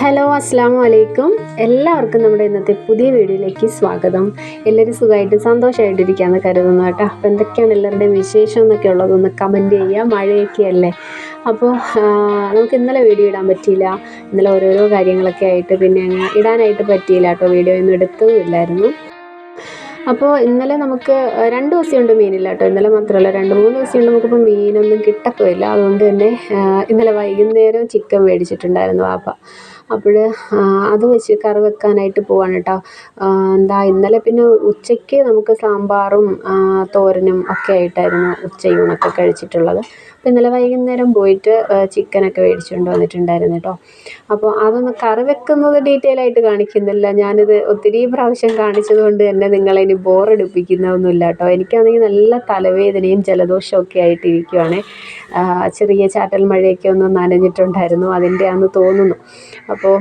Hello അസ്സാം വലൈക്കും എല്ലാവർക്കും നമ്മുടെ ഇന്നത്തെ പുതിയ വീഡിയോയിലേക്ക് സ്വാഗതം. എല്ലാവരും സുഖമായിട്ടും സന്തോഷമായിട്ടിരിക്കുകയെന്ന് കരുതുന്നു കേട്ടോ. അപ്പോൾ എന്തൊക്കെയാണ് എല്ലാവരുടെയും വിശേഷം? എന്നൊക്കെ ഉള്ളതൊന്ന് കമന്റ് ചെയ്യുക. മഴയൊക്കെ അല്ലേ? അപ്പോൾ നമുക്ക് ഇന്നലെ വീഡിയോ ഇടാൻ പറ്റിയില്ല. ഇന്നലെ ഓരോരോ കാര്യങ്ങളൊക്കെ ആയിട്ട് പിന്നെ ഇടാനായിട്ട് പറ്റിയില്ല കേട്ടോ. വീഡിയോ ഒന്നും എടുത്തതുമില്ലായിരുന്നു അപ്പോൾ ഇന്നലെ നമുക്ക് രണ്ട് ദിവസം കൊണ്ട് മീനില്ല കേട്ടോ. ഇന്നലെ മാത്രമല്ല രണ്ട് മൂന്ന് ദിവസം കൊണ്ട് നമുക്കിപ്പോൾ മീനൊന്നും കിട്ടത്തുമില്ല. അതുകൊണ്ട് തന്നെ ഇന്നലെ വൈകുന്നേരം ചിക്കൻ മേടിച്ചിട്ടുണ്ടായിരുന്നു വാപ്പ അപ്പോൾ അത് വെച്ച് കറി വെക്കാനായിട്ട് പോവാണ് കേട്ടോ. എന്താ ഇന്നലെ പിന്നെ ഉച്ചയ്ക്ക് നമുക്ക് സാമ്പാറും തോരനും ഒക്കെ ആയിട്ടായിരുന്നു ഉച്ചയൂണൊക്കെ കഴിച്ചിട്ടുള്ളത്. ഇന്നലെ വൈകുന്നേരം പോയിട്ട് ചിക്കനൊക്കെ മേടിച്ചുകൊണ്ട് വന്നിട്ടുണ്ടായിരുന്നു കേട്ടോ. അപ്പോൾ അതൊന്ന് കറി വെക്കുന്നത് ഡീറ്റെയിൽ ആയിട്ട് കാണിക്കുന്നില്ല. ഞാനിത് ഒത്തിരി പ്രാവശ്യം കാണിച്ചത് കൊണ്ട് തന്നെ നിങ്ങളെ ഇനി ബോറടിപ്പിക്കുന്നതൊന്നുമില്ല കേട്ടോ. എനിക്കാണെങ്കിൽ നല്ല തലവേദനയും ജലദോഷവും ഒക്കെ ആയിട്ടിരിക്കുവാണ്. ചെറിയ ചാറ്റൽ മഴയൊക്കെ ഒന്ന് നനഞ്ഞിട്ടുണ്ടായിരുന്നു. അതിന്റെ ആണെന്ന് തോന്നുന്നു. അപ്പോൾ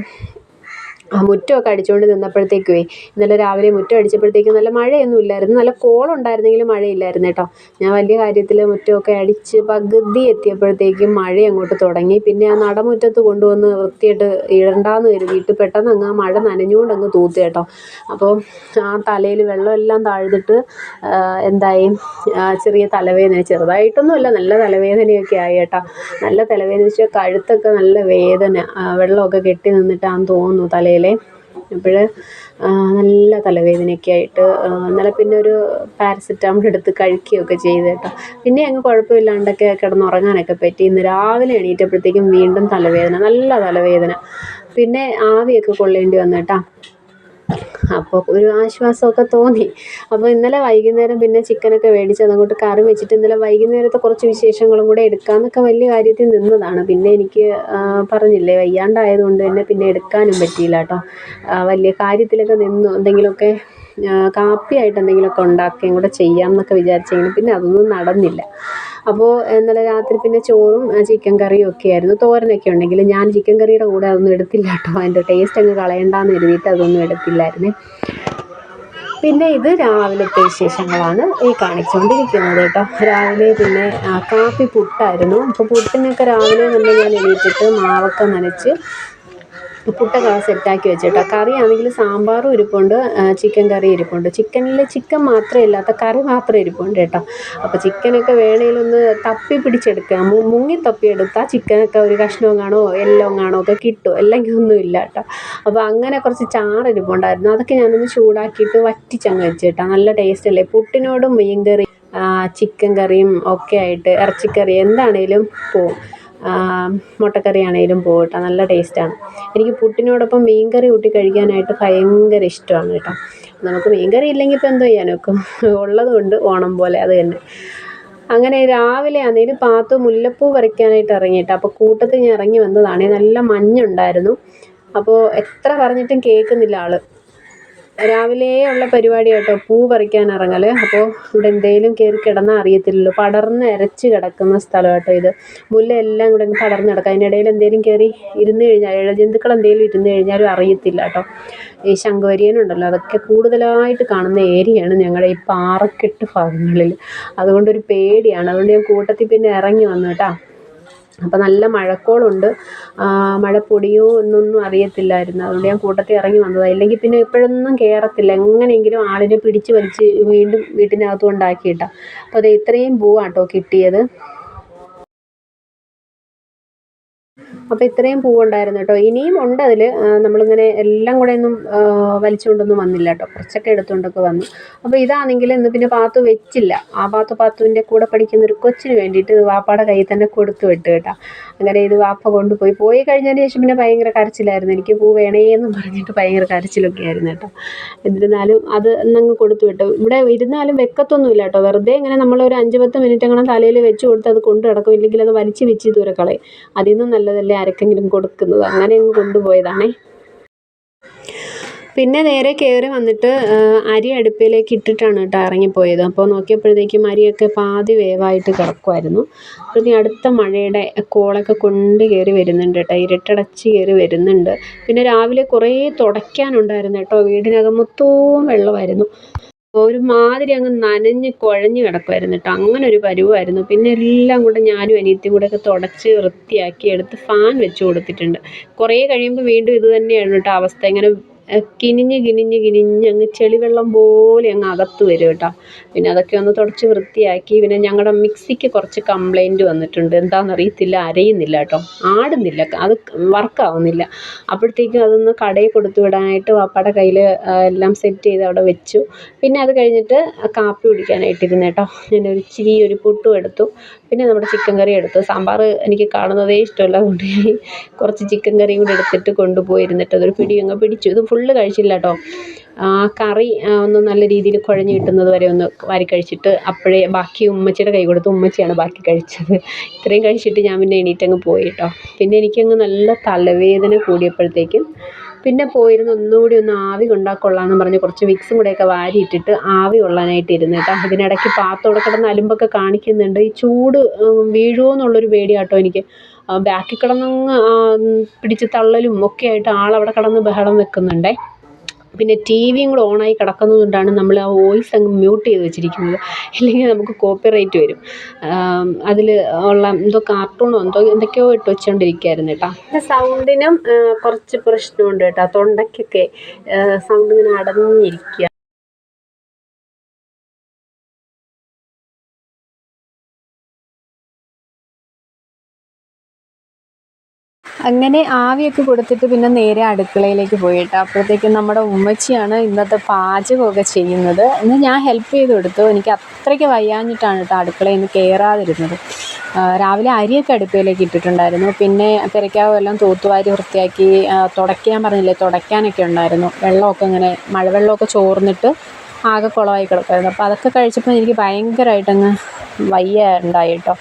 മുറ്റമൊക്കെ അടിച്ചുകൊണ്ട് നിന്നപ്പോഴത്തേക്കുവേ ഇന്നലെ രാവിലെ മുറ്റം അടിച്ചപ്പോഴത്തേക്കും നല്ല മഴയൊന്നും ഇല്ലായിരുന്നു. നല്ല കോളുണ്ടായിരുന്നെങ്കിലും മഴയില്ലായിരുന്നു കേട്ടോ. ഞാൻ വലിയ കാര്യത്തിൽ മുറ്റമൊക്കെ അടിച്ച് പകുതി എത്തിയപ്പോഴത്തേക്കും മഴ അങ്ങോട്ട് തുടങ്ങി. പിന്നെ ആ നടമുറ്റത്ത് കൊണ്ടുവന്ന് വൃത്തിയായിട്ട് ഇടണ്ടാന്ന് കരുതിയിട്ട് പെട്ടെന്ന് അങ്ങ് ആ മഴ നനഞ്ഞുകൊണ്ട് അങ്ങ് തൂത്ത് കേട്ടോ. അപ്പോൾ ആ തലയിൽ വെള്ളമെല്ലാം താഴ്ന്നിട്ട് എന്തായി? ചെറിയ തലവേദന. ചെറുതായിട്ടൊന്നുമല്ല നല്ല തലവേദനയൊക്കെ ആയി കേട്ടോ. നല്ല തലവേദന വെച്ചാൽ കഴുത്തൊക്കെ നല്ല വേദന. വെള്ളമൊക്കെ കെട്ടി നിന്നിട്ടാന്ന് തോന്നുന്നു തലയിൽ തലയിൽ അപ്പോൾ നല്ല തലവേദനയൊക്കെ ആയിട്ട് പിന്നെ ഒരു പാരസെറ്റാമോൾ എടുത്ത് കഴിക്കുകയൊക്കെ ചെയ്തു കേട്ടോ. പിന്നെ അങ്ങ് കുഴപ്പമില്ലാണ്ടൊക്കെ കിടന്നുറങ്ങാനൊക്കെ പറ്റി. ഇന്ന് രാവിലെ എണീറ്റപ്പോഴത്തേക്കും വീണ്ടും തലവേദന നല്ല തലവേദന. പിന്നെ ആവിയൊക്കെ കൊള്ളേണ്ടി വന്നു കേട്ടോ. അപ്പോൾ ഒരു ആശ്വാസമൊക്കെ തോന്നി. അപ്പോൾ ഇന്നലെ വൈകുന്നേരം പിന്നെ ചിക്കനൊക്കെ മേടിച്ച് അതങ്ങോട്ട് കറി വെച്ചിട്ട് ഇന്നലെ വൈകുന്നേരത്തെ കുറച്ച് വിശേഷങ്ങളും കൂടെ എടുക്കാമെന്നൊക്കെ വലിയ കാര്യത്തിൽ നിന്നതാണ്. പിന്നെ എനിക്ക് പറഞ്ഞില്ലേ വയ്യാണ്ടായതുകൊണ്ട് തന്നെ പിന്നെ എടുക്കാനും പറ്റിയില്ല കേട്ടോ വലിയ കാര്യത്തിലൊക്കെ നിന്നു. എന്തെങ്കിലുമൊക്കെ കാപ്പിയായിട്ട് എന്തെങ്കിലുമൊക്കെ ഉണ്ടാക്കുകയും കൂടെ ചെയ്യാം എന്നൊക്കെ വിചാരിച്ചെങ്കിലും പിന്നെ അതൊന്നും നടന്നില്ല. അപ്പോൾ ഇന്നലെ രാത്രി പിന്നെ ചോറും ചിക്കൻ കറിയും ഒക്കെ ആയിരുന്നു. തോരനൊക്കെ ഉണ്ടെങ്കിൽ ഞാൻ ചിക്കൻ കറിയുടെ കൂടെ അതൊന്നും എടുത്തില്ല കേട്ടോ. അതിന്റെ ടേസ്റ്റ് അങ്ങ് കളയണ്ടെന്ന് എഴുതിയിട്ട് അതൊന്നും എടുത്തില്ലായിരുന്നേ. പിന്നെ ഇത് രാവിലത്തെ വിശേഷങ്ങളാണ് ഈ കാണിച്ചുകൊണ്ടിരിക്കുന്നത് കേട്ടോ. രാവിലെ പിന്നെ കാപ്പി പുട്ടായിരുന്നു. അപ്പോൾ പുട്ടിനൊക്കെ രാവിലെ തന്നെ ഞാൻ എണീറ്റിട്ട് മാവൊക്കെ നനച്ച് പുട്ടൊക്കെ സെറ്റാക്കി വെച്ചിട്ടോ. കറിയാണെങ്കിൽ സാമ്പാറും ഇരിപ്പുണ്ട് ചിക്കൻ കറി ഇരിപ്പുണ്ട്. ചിക്കനിൽ ചിക്കൻ മാത്രമേ ഇല്ലാത്ത കറി മാത്രമേ ഇരിപ്പുണ്ട് കേട്ടോ. അപ്പോൾ ചിക്കനൊക്കെ വേണേലൊന്ന് തപ്പി പിടിച്ചെടുക്കുക മുങ്ങി തപ്പി എടുത്താൽ ചിക്കനൊക്കെ ഒരു കഷ്ണവും കാണോ എല്ലാം കാണോ ഒക്കെ കിട്ടും. അല്ലെങ്കിൽ ഒന്നും ഇല്ല കേട്ടോ. അപ്പോൾ അങ്ങനെ കുറച്ച് ചാറ് ഇരിപ്പുണ്ടായിരുന്നു. അതൊക്കെ ഞാനൊന്ന് ചൂടാക്കിയിട്ട് വറ്റിച്ചങ്ങ് വെച്ച് കേട്ടോ നല്ല ടേസ്റ്റ് അല്ലേ? പുട്ടിനോടും മീൻ കറി ചിക്കൻ കറിയും ഒക്കെ ആയിട്ട് ഇറച്ചിക്കറി എന്താണേലും പോവും. മുട്ടക്കറി ആണെങ്കിലും പോകട്ടെ നല്ല ടേസ്റ്റാണ്. എനിക്ക് പുട്ടിനോടൊപ്പം മീൻകറി കൂട്ടി കഴിക്കാനായിട്ട് ഭയങ്കര ഇഷ്ടമാണ് കേട്ടോ. നമുക്ക് മീൻകറി ഇല്ലെങ്കിൽ ഇപ്പോൾ എന്തോ ചെയ്യാനൊക്കും ഉള്ളതുകൊണ്ട് ഓണം പോലെ അത് തന്നെ. അങ്ങനെ രാവിലെ ആണെങ്കിലും പാത്തു മുല്ലപ്പൂ പറിക്കാനായിട്ട് ഇറങ്ങിയിട്ട് അപ്പോൾ കൂട്ടത്തിൽ ഞാൻ ഇറങ്ങി വന്നതാണ്. നല്ല മഞ്ഞുണ്ടായിരുന്നു. അപ്പോൾ എത്ര പറഞ്ഞിട്ടും കേൾക്കുന്നില്ല ആൾ രാവിലെ ഉള്ള പരിപാടി കേട്ടോ. പൂ പറിക്കാൻ ഇറങ്ങൽ അപ്പോൾ ഇവിടെ എന്തെങ്കിലും കയറി കിടന്നാൽ അറിയത്തില്ലല്ലോ. പടർന്ന് ഇരച്ച് കിടക്കുന്ന സ്ഥലം കേട്ടോ ഇത്. മുല്ലെല്ലാം കൂടെ പടർന്ന് കിടക്കുക അതിനിടയിൽ എന്തെങ്കിലും കയറി ഇരുന്ന് കഴിഞ്ഞാൽ ഇഴജന്തുക്കൾ എന്തെങ്കിലും ഇരുന്ന് കഴിഞ്ഞാലും അറിയത്തില്ല കേട്ടോ. ഈ ശംഖുവരിയനുണ്ടല്ലോ. അതൊക്കെ കൂടുതലായിട്ട് കാണുന്ന ഏരിയയാണ് ഞങ്ങളുടെ ഈ പാറക്കെട്ട് ഭാഗങ്ങളിൽ. അതുകൊണ്ടൊരു പേടിയാണ്. അതുകൊണ്ട് ഞാൻ കൂട്ടത്തിൽ പിന്നെ ഇറങ്ങി വന്നു കേട്ടോ. അപ്പോൾ നല്ല മഴക്കോളുണ്ട്. മഴ പൊടിയോ എന്നൊന്നും അറിയത്തില്ലായിരുന്നു. അതുകൊണ്ട് ഞാൻ കൂട്ടത്തിൽ ഇറങ്ങി വന്നതാണ് ഇല്ലെങ്കിൽ പിന്നെ ഇപ്പോഴൊന്നും കയറത്തില്ല എങ്ങനെയെങ്കിലും ആളിനെ പിടിച്ച് വലിച്ച് വീണ്ടും വീട്ടിനകത്ത് കൊണ്ടാക്കിയിട്ടാണ് അപ്പോൾ അത് ഇത്രയും പൂവാണ് കേട്ടോ കിട്ടിയത്. അപ്പോൾ ഇത്രയും പൂവുണ്ടായിരുന്നു കേട്ടോ. ഇനിയും ഉണ്ട് അതിൽ നമ്മളിങ്ങനെ എല്ലാം കൂടെ ഒന്നും വലിച്ചുകൊണ്ടൊന്നും വന്നില്ല കേട്ടോ. കുറച്ചൊക്കെ എടുത്തുകൊണ്ടൊക്കെ വന്നു. അപ്പോൾ ഇതാണെങ്കിൽ ഇന്ന് പിന്നെ പാത്തു വെച്ചില്ല. ആ പാത്തു പാത്തുവിന്റെ കൂടെ പഠിക്കുന്ന ഒരു കൊച്ചിന് വേണ്ടിയിട്ട് വാപ്പയുടെ കയ്യിൽ തന്നെ കൊടുത്തു വിട്ട് കേട്ടോ. അങ്ങനെ ഇത് വാപ്പ കൊണ്ടുപോയി. പോയി കഴിഞ്ഞതിന് ശേഷം പിന്നെ ഭയങ്കര കരച്ചിലായിരുന്നു. എനിക്ക് പൂ വേണേ എന്ന് പറഞ്ഞിട്ട് ഭയങ്കര കരച്ചിലൊക്കെ ആയിരുന്നു കേട്ടോ. എന്നിരുന്നാലും അത് എന്നങ്ങ് കൊടുത്തു വിട്ടു. ഇവിടെ ഇരുന്നാലും വെക്കത്തൊന്നുമില്ല കേട്ടോ. വെറുതെ ഇങ്ങനെ നമ്മൾ ഒരു അഞ്ച് പത്ത് മിനിറ്റ് അങ്ങനെ തലയിൽ വെച്ച് കൊടുത്ത് അത് കൊണ്ടു കിടക്കും ഇല്ലെങ്കിൽ അത് വലിച്ചു വെച്ച് ദൂരെ കളയും. അതിൽ നിന്നും നല്ലതല്ലേ? ആർക്കെങ്കിലും കൊടുക്കുന്നത്. അങ്ങനെ അങ്ങ് കൊണ്ടുപോയതാണേ. പിന്നെ നേരെ കയറി വന്നിട്ട് അരി അടുപ്പിലേക്ക് ഇട്ടിട്ടാണ് കേട്ടോ ഇറങ്ങിപ്പോയത്. അപ്പോൾ നോക്കിയപ്പോഴത്തേക്കും അരിയൊക്കെ പാതി വേവായിട്ട് കിടക്കുമായിരുന്നു പിന്നെ അടുത്ത മഴയുടെ കോളൊക്കെ കൊണ്ട് കയറി വരുന്നുണ്ട് കേട്ടോ. ഇരുട്ടടച്ച് കയറി വരുന്നുണ്ട്. പിന്നെ രാവിലെ കുറേ തുടയ്ക്കാനുണ്ടായിരുന്നു കേട്ടോ. വീടിനകം മൊത്തവും വെള്ളമായിരുന്നു. ഒരു മാതിരി അങ്ങ് നനഞ്ഞ് കുഴഞ്ഞ് കിടക്കുമായിരുന്നു കേട്ടോ. അങ്ങനെ ഒരു പരുവായിരുന്നു. പിന്നെ എല്ലാം കൂടെ ഞാനും അനിയത്തിയും കൂടെ ഒക്കെ തുടച്ച് വൃത്തിയാക്കി എടുത്ത് ഫാൻ വെച്ച് കൊടുത്തിട്ടുണ്ട്. കുറേ കഴിയുമ്പോൾ വീണ്ടും ഇത് തന്നെയാണ് കേട്ടോ അവസ്ഥ. ഇങ്ങനെ കിനിഞ്ഞ് കിനിഞ്ഞ് കിനിഞ്ഞ് അങ്ങ് ചെളിവെള്ളം പോലെ അങ്ങ് അകത്ത് വരും കേട്ടോ. പിന്നെ അതൊക്കെ ഒന്ന് തുടച്ച് വൃത്തിയാക്കി പിന്നെ ഞങ്ങളുടെ മിക്സിക്ക് കുറച്ച് കംപ്ലൈന്റ് വന്നിട്ടുണ്ട്. എന്താണെന്ന് അറിയത്തില്ല അരയുന്നില്ല കേട്ടോ. ആടുന്നില്ല അത് വർക്കാവുന്നില്ല. അപ്പോഴത്തേക്കും അതൊന്ന് കടയിൽ കൊടുത്തു വിടാനായിട്ട് വാപ്പയുടെ കയ്യിൽ എല്ലാം സെറ്റ് ചെയ്ത് അവിടെ വെച്ചു. പിന്നെ അത് കഴിഞ്ഞിട്ട് കാപ്പി കുടിക്കാനായിട്ടിരുന്നു കേട്ടോ. ഞാൻ ഒരു ഇച്ചിരി ഒരു പുട്ടും എടുത്തു. പിന്നെ നമ്മുടെ ചിക്കൻ കറി എടുത്തു. സാമ്പാർ എനിക്ക് കാണുന്നതേ ഇഷ്ടമല്ല. അതുകൊണ്ട് കുറച്ച് ചിക്കൻ കറിയും കൂടി എടുത്തിട്ട് കൊണ്ടുപോയിരുന്നിട്ട് അതൊരു പിടി അങ്ങ് പിടിച്ചു. ഇത് ഫുള്ള് കഴിച്ചില്ല കേട്ടോ കറി ഒന്ന് നല്ല രീതിയിൽ കുഴഞ്ഞ് കിട്ടുന്നത് വരെ ഒന്ന് വാരി കഴിച്ചിട്ട് അപ്പോഴേ ബാക്കി ഉമ്മച്ചിയുടെ കൈ കൊടുത്ത് ഉമ്മച്ചിയാണ് ബാക്കി കഴിച്ചത്. ഇത്രയും കഴിച്ചിട്ട് ഞാൻ പിന്നെ എണീറ്റങ്ങ് പോയി കേട്ടോ. പിന്നെ എനിക്കങ്ങ് നല്ല തലവേദന കൂടിയപ്പോഴത്തേക്കും പിന്നെ പോയിരുന്ന് ഒന്നുകൂടി ഒന്ന് ആവി കൊണ്ടാൽ കൊള്ളാമെന്ന് പറഞ്ഞ് കുറച്ച് വിക്സും കൂടെയൊക്കെ വാരിയിട്ടിട്ട് ആവി കൊള്ളാനായിട്ട് ഇരുന്ന് കേട്ടോ. ഇതിനിടയ്ക്ക് പാത്തോടെ കിടന്ന് അലുമ്പൊക്കെ കാണിക്കുന്നുണ്ട്. ഈ ചൂട് വീഴുമോ എന്നുള്ളൊരു പേടിയാട്ടോ എനിക്ക്. ബാക്കിൽ കിടന്നങ്ങ് പിടിച്ച് തള്ളലും ഒക്കെ ആയിട്ട് ആളവിടെ കിടന്ന് ബഹളം വെക്കുന്നുണ്ടേ. പിന്നെ ടി വിയും കൂടെ ഓണായി കിടക്കുന്നത് കൊണ്ടാണ് നമ്മൾ ആ വോയിസ് അങ്ങ് മ്യൂട്ട് ചെയ്ത് വെച്ചിരിക്കുന്നത്. ഇല്ലെങ്കിൽ നമുക്ക് കോപ്പിറൈറ്റ് വരും. അതിൽ ഉള്ള എന്തോ കാർട്ടൂണോ എന്തോ എന്തൊക്കെയോ ഇട്ട് വെച്ചുകൊണ്ടിരിക്കുകയായിരുന്നു കേട്ടോ. പിന്നെ സൗണ്ടിനും കുറച്ച് പ്രശ്നമുണ്ട് കേട്ടോ. തൊണ്ടയ്ക്കൊക്കെ സൗണ്ട് ഇങ്ങനെ അടഞ്ഞിരിക്കുക അങ്ങനെ ആവിയൊക്കെ കൊടുത്തിട്ട് പിന്നെ നേരെ അടുക്കളയിലേക്ക് പോയിട്ട് അപ്പോഴത്തേക്കും നമ്മുടെ ഉമ്മച്ചിയാണ് ഇന്നത്തെ പാചകമൊക്കെ ചെയ്യുന്നത്. ഇന്ന് ഞാൻ ഹെൽപ്പ് ചെയ്ത് കൊടുത്തു. എനിക്ക് അത്രയ്ക്ക് വയ്യാഞ്ഞിട്ടാണ് കേട്ടോ അടുക്കളയിൽ നിന്ന് കയറാതിരുന്നത് രാവിലെ അരിയൊക്കെ അടുപ്പയിലേക്ക് ഇട്ടിട്ടുണ്ടായിരുന്നു. പിന്നെ പെരക്കാവും എല്ലാം തൂത്തുവാരി വൃത്തിയാക്കി തുടയ്ക്കാൻ പറഞ്ഞില്ലേ തുടയ്ക്കാനൊക്കെ ഉണ്ടായിരുന്നു. വെള്ളമൊക്കെ ഇങ്ങനെ മഴവെള്ളമൊക്കെ ചോർന്നിട്ട് ആകെ കുളമായി കിടക്കുമായിരുന്നു അപ്പോൾ അതൊക്കെ കഴിച്ചപ്പോൾ എനിക്ക് ഭയങ്കരമായിട്ടങ്ങ് വയ്യ ഉണ്ടായി കേട്ടോ.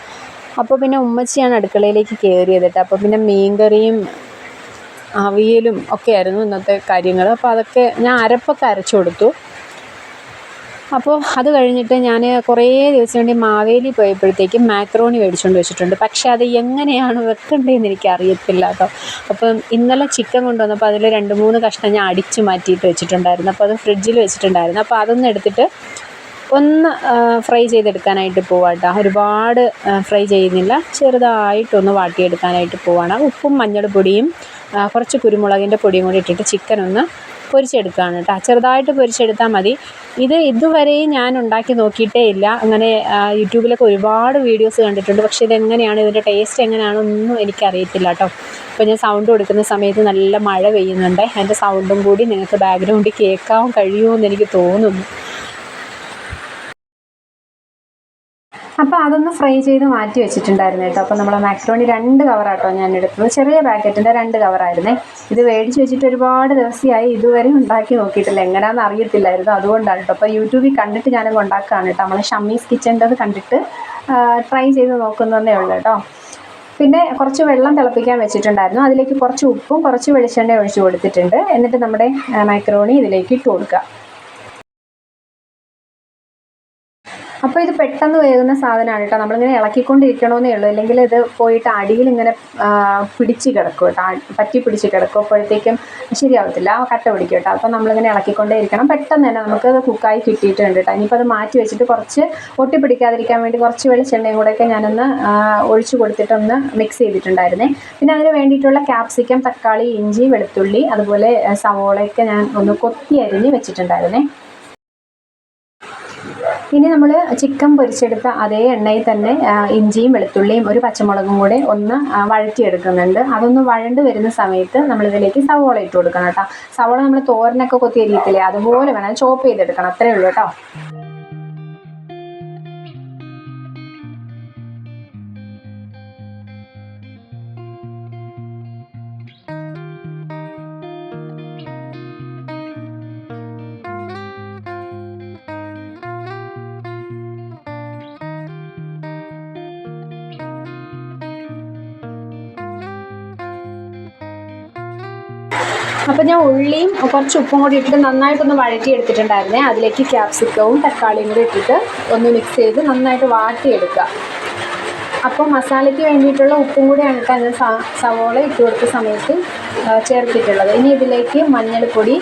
അപ്പോൾ പിന്നെ ഉമ്മച്ചിയാണ് അടുക്കളയിലേക്ക് കയറിയത് കേട്ടോ അപ്പോൾ പിന്നെ മീൻകറിയും അവിയലും ഒക്കെ ആയിരുന്നു ഇന്നത്തെ കാര്യങ്ങൾ അപ്പോൾ അതൊക്കെ ഞാൻ അരപ്പൊക്കെ അരച്ചു കൊടുത്തു. അപ്പോൾ അത് കഴിഞ്ഞിട്ട് ഞാൻ കുറേ ദിവസം വേണ്ടി മാവേലി പോയപ്പോഴത്തേക്കും മാക്രോണി മേടിച്ചുകൊണ്ട് വെച്ചിട്ടുണ്ട്. പക്ഷേ അത് എങ്ങനെയാണ് വെക്കേണ്ടതെന്ന് എനിക്ക് അറിയത്തില്ല കേട്ടോ അപ്പം ഇന്നലെ ചിക്കൻ കൊണ്ടുവന്നപ്പോൾ അതിൽ രണ്ട് മൂന്ന് കഷ്ണം ഞാൻ അടിച്ചു മാറ്റിയിട്ട് വെച്ചിട്ടുണ്ടായിരുന്നു. അപ്പോൾ അത് ഫ്രിഡ്ജിൽ വെച്ചിട്ടുണ്ടായിരുന്നു. അപ്പോൾ അതൊന്ന് എടുത്തിട്ട് ഒന്ന് ഫ്രൈ ചെയ്തെടുക്കാനായിട്ട് പോവാട്ടോ. ഒരുപാട് ഫ്രൈ ചെയ്യുന്നില്ല. ചെറുതായിട്ടൊന്ന് വാട്ടിയെടുക്കാനായിട്ട് പോവാണ്. ഉപ്പും മഞ്ഞൾപ്പൊടിയും കുറച്ച് കുരുമുളകിന്റെ പൊടിയും കൂടി ഇട്ടിട്ട് ചിക്കൻ ഒന്ന് പൊരിച്ചെടുക്കുകയാണ് കേട്ടോ. ചെറുതായിട്ട് പൊരിച്ചെടുത്താൽ മതി. ഇത് ഇതുവരെയും ഞാൻ ഉണ്ടാക്കി നോക്കിയിട്ടേ ഇല്ല. അങ്ങനെ യൂട്യൂബിലൊക്കെ ഒരുപാട് വീഡിയോസ് കണ്ടിട്ടുണ്ട്. പക്ഷേ ഇതെങ്ങനെയാണ് ഇതിന്റെ ടേസ്റ്റ് എങ്ങനെയാണെന്നൊന്നും എനിക്കറിയത്തില്ല കേട്ടോ. അപ്പോൾ ഞാൻ സൗണ്ട് കൊടുക്കുന്ന സമയത്ത് നല്ല മഴ പെയ്യുന്നുണ്ട്. അതിന്റെ സൗണ്ടും കൂടി നിങ്ങൾക്ക് ബാക്ക്ഗ്രൗണ്ടിൽ കേൾക്കാൻ കഴിയുമോ എന്ന് എനിക്ക് തോന്നുന്നു. അപ്പോൾ അതൊന്ന് ഫ്രൈ ചെയ്ത് മാറ്റി വെച്ചിട്ടുണ്ടായിരുന്നു കേട്ടോ. അപ്പോൾ നമ്മളെ മാക്രോണി രണ്ട് കവറാട്ടോ ഞാൻ എടുത്തത്. ചെറിയ പാക്കറ്റിന്റെ രണ്ട് കവറായിരുന്നേ ഇത് മേടിച്ച് വെച്ചിട്ട് ഒരുപാട് ദിവസമായി ഇതുവരെ ഉണ്ടാക്കി നോക്കിയിട്ടില്ല. എങ്ങനെയാണെന്ന് അറിയത്തില്ലായിരുന്നു. അതുകൊണ്ടാണ് കേട്ടോ. അപ്പോൾ യൂട്യൂബിൽ കണ്ടിട്ട് ഞാനങ്ങ് ഉണ്ടാക്കുകയാണ് കേട്ടോ. നമ്മളെ ഷമ്മീസ് കിച്ചന്റെത് കണ്ടിട്ട് ട്രൈ ചെയ്ത് നോക്കുന്നതേ ഉള്ളൂ കേട്ടോ. പിന്നെ കുറച്ച് വെള്ളം തിളപ്പിക്കാൻ വെച്ചിട്ടുണ്ടായിരുന്നു. അതിലേക്ക് കുറച്ച് ഉപ്പും കുറച്ച് വെളിച്ചെണ്ണ ഒഴിച്ച് കൊടുത്തിട്ടുണ്ട്. എന്നിട്ട് നമ്മുടെ മൈക്രോണി ഇതിലേക്ക് ഇട്ട് കൊടുക്കുക. അപ്പോൾ ഇത് പെട്ടെന്ന് വേകുന്ന സാധനമാണ് കേട്ടോ. നമ്മളിങ്ങനെ ഇളക്കിക്കൊണ്ടിരിക്കണമെന്നേ ഉള്ളൂ. അല്ലെങ്കിൽ ഇത് പോയിട്ട് അടിയിൽ ഇങ്ങനെ പിടിച്ച് കിടക്കും കേട്ടോ. പറ്റി പിടിച്ച് കിടക്കും. അപ്പോഴത്തേക്കും ശരിയാവത്തില്ല. കട്ട പിടിക്കും കേട്ടോ. അപ്പോൾ നമ്മളിങ്ങനെ ഇളക്കിക്കൊണ്ടേ ഇരിക്കണം. പെട്ടെന്ന് തന്നെ നമുക്ക് അത് കുക്കായി കിട്ടിയിട്ടുണ്ട് കേട്ടോ. ഇനിയിപ്പോൾ അത് മാറ്റി വെച്ചിട്ട് കുറച്ച് ഒട്ടി പിടിക്കാതിരിക്കാൻ വേണ്ടി കുറച്ച് വെളിച്ചെണ്ണയും കൂടെയൊക്കെ ഞാനൊന്ന് ഒഴിച്ച് കൊടുത്തിട്ടൊന്ന് മിക്സ് ചെയ്തിട്ടുണ്ടായിരുന്നേ. പിന്നെ അതിന് വേണ്ടിയിട്ടുള്ള ക്യാപ്സിക്കം തക്കാളി ഇഞ്ചി വെളുത്തുള്ളി അതുപോലെ സവോളയൊക്കെ ഞാൻ ഒന്ന് കൊത്തി അരിഞ്ഞ് വെച്ചിട്ടുണ്ടായിരുന്നേ. ഇനി നമ്മൾ ചിക്കൻ പൊരിച്ചെടുത്ത അതേ എണ്ണയിൽ തന്നെ ഇഞ്ചിയും വെളുത്തുള്ളിയും ഒരു പച്ചമുളകും കൂടെ ഒന്ന് വഴറ്റിയെടുക്കുന്നുണ്ട്. അതൊന്ന് വഴണ്ട് വരുന്ന സമയത്ത് നമ്മളിതിലേക്ക് സവോള ഇട്ട് കൊടുക്കണം കേട്ടോ. സവോള നമ്മൾ തോരനൊക്കെ കൊത്തി അരിയത്തില്ലേ അതുപോലെ വേണം ചോപ്പ് ചെയ്തെടുക്കണം. അത്രേ ഉള്ളൂ കേട്ടോ. അപ്പോൾ ഞാൻ ഉള്ളിയും കുറച്ച് ഉപ്പും കൂടി ഇട്ടിട്ട് നന്നായിട്ടൊന്ന് വഴറ്റി എടുത്തിട്ടുണ്ടായിരുന്നേ അതിലേക്ക് ക്യാപ്സിക്കവും തക്കാളിയും കൂടി ഇട്ടിട്ട് ഒന്ന് മിക്സ് ചെയ്ത് നന്നായിട്ട് വാട്ടിയെടുക്കുക. അപ്പോൾ മസാലയ്ക്ക് വേണ്ടിയിട്ടുള്ള ഉപ്പും കൂടിയാണ് കേട്ടോ ഞാൻ സവോള ഇട്ട് കൊടുത്ത സമയത്ത് ചേർത്തിട്ടുള്ളത്. ഇനി ഇതിലേക്ക് മഞ്ഞൾപ്പൊടി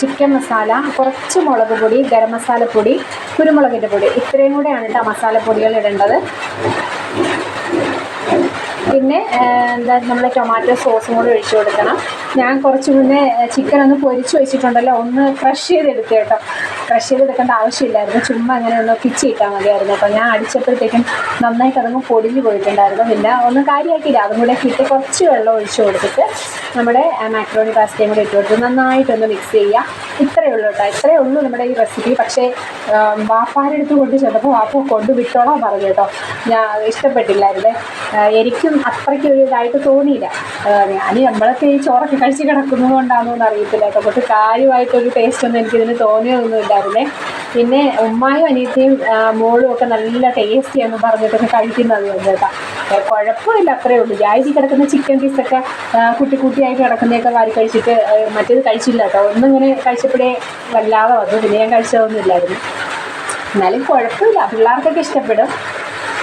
ചിക്കൻ മസാല കുറച്ച് മുളക് പൊടി ഗരം മസാലപ്പൊടി കുരുമുളകിന്റെ പൊടി. ഇത്രയും കൂടെയാണ് കേട്ടോ മസാലപ്പൊടികൾ ഇടേണ്ടത്. പിന്നെ എന്താ നമ്മൾ ടൊമാറ്റോ സോസും കൂടി ഒഴിച്ചു കൊടുക്കണം. ഞാൻ കുറച്ച് മുന്നേ ചിക്കൻ ഒന്ന് പൊരിച്ച് വെച്ചിട്ടുണ്ടല്ലോ ഒന്ന് ക്രഷ് ചെയ്തെടുത്ത് കേട്ടോ. ക്രഷ് ചെയ്തെടുക്കേണ്ട ആവശ്യമില്ലായിരുന്നു. ചുമ്മാ അങ്ങനെ ഒന്ന് പിച്ചി ഇട്ടാൽ മതിയായിരുന്നു. അപ്പോൾ ഞാൻ അടിച്ചപ്പോഴത്തേക്കും നന്നായിട്ട് അതങ്ങ് പൊടിഞ്ഞു പോയിട്ടുണ്ടായിരുന്നു. പിന്നെ ഒന്ന് കാര്യമാക്കിയില്ല അതും കൂടെ ഇട്ട് കുറച്ച് വെള്ളം ഒഴിച്ചു കൊടുത്തിട്ട് നമ്മുടെ മാക്രോണി പാസ്റ്റയും കൂടി ഇട്ട് നന്നായിട്ടൊന്ന് മിക്സ് ചെയ്യുക. ഇത്രയേ ഉള്ളൂ കേട്ടോ. ഇത്രയേ ഉള്ളൂ നമ്മുടെ ഈ റെസിപ്പി പക്ഷേ വാപ്പാരുടെ അടുത്ത് കൊണ്ട് ചെന്നപ്പോൾ വാപ്പ കൊണ്ട് വിട്ടോളാൻ പറഞ്ഞു കേട്ടോ. ഞാൻ ഇഷ്ടപ്പെട്ടില്ലായിരുന്നു. എനിക്കും അത്രയ്ക്ക് ഒരു ഇതായിട്ട് തോന്നിയില്ല. ഞാൻ നമ്മളൊക്കെ ഈ ചോറൊക്കെ കഴിച്ച് കിടക്കുന്നത് കൊണ്ടാണോ എന്ന് അറിയത്തില്ല. കേട്ടോ കുറച്ച് കാര്യമായിട്ടൊരു ടേസ്റ്റ് ഒന്നും എനിക്കിതിന് തോന്നിയതൊന്നും ഇല്ലായിരുന്നേ. പിന്നെ ഉമ്മായും അനിയത്തിയും മോളും ഒക്കെ നല്ല ടേസ്റ്റി എന്ന് പറഞ്ഞിട്ടൊക്കെ കഴിക്കുന്നത് കേട്ടോ. കുഴപ്പമില്ല അത്രേ ഉള്ളൂ. ജാതി കിടക്കുന്ന ചിക്കൻ പീസൊക്കെ കുട്ടി കുട്ടിയായി കിടക്കുന്നതൊക്കെ വാരി കഴിച്ചിട്ട് മറ്റേത് കഴിച്ചില്ല കേട്ടോ. ഒന്നിങ്ങനെ കഴിച്ചപ്പോഴേ വല്ലാതെ വന്നു. പിന്നെ ഞാൻ കഴിച്ചതൊന്നും ഇല്ലായിരുന്നു. എന്നാലും കുഴപ്പമില്ല. പിള്ളേർക്കൊക്കെ ഇഷ്ടപ്പെടും.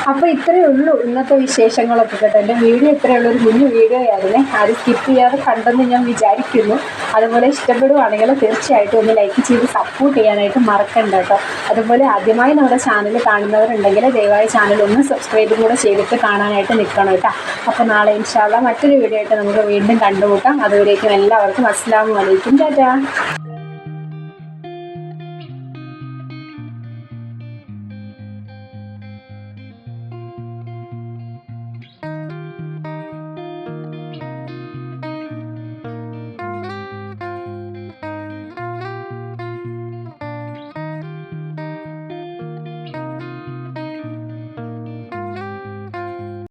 അപ്പോൾ ഇത്രയേ ഉള്ളൂ ഇന്നത്തെ വിശേഷങ്ങളൊക്കെ കേട്ടോ. എന്റെ വീഡിയോ ഇത്രയേ ഉള്ളൂ. ഒരു കുഞ്ഞു വീഡിയോ ആയിരുന്നേ. അത് സ്കിപ്പ് ചെയ്യാതെ കണ്ടെന്ന് ഞാൻ വിചാരിക്കുന്നു. അതുപോലെ ഇഷ്ടപ്പെടുവാണെങ്കിൽ തീർച്ചയായിട്ടും ഒന്ന് ലൈക്ക് ചെയ്ത് സപ്പോർട്ട് ചെയ്യാനായിട്ട് മറക്കണ്ട കേട്ടോ. അതുപോലെ ആദ്യമായി നമ്മുടെ ചാനൽ കാണുന്നവരുണ്ടെങ്കിൽ ദയവായി ചാനൽ ഒന്ന് സബ്സ്ക്രൈബ് കൂടെ ചെയ്തിട്ട് കാണാനായിട്ട് നിൽക്കണം കേട്ടോ. അപ്പോൾ നാളെ ഇൻഷാല്ല മറ്റൊരു വീഡിയോ ആയിട്ട് നമുക്ക് വീണ്ടും കണ്ടുമുട്ടാം. അതുവരേക്കും എല്ലാവർക്കും അസ്സാം വലൈക്കും ടാറ്റാ.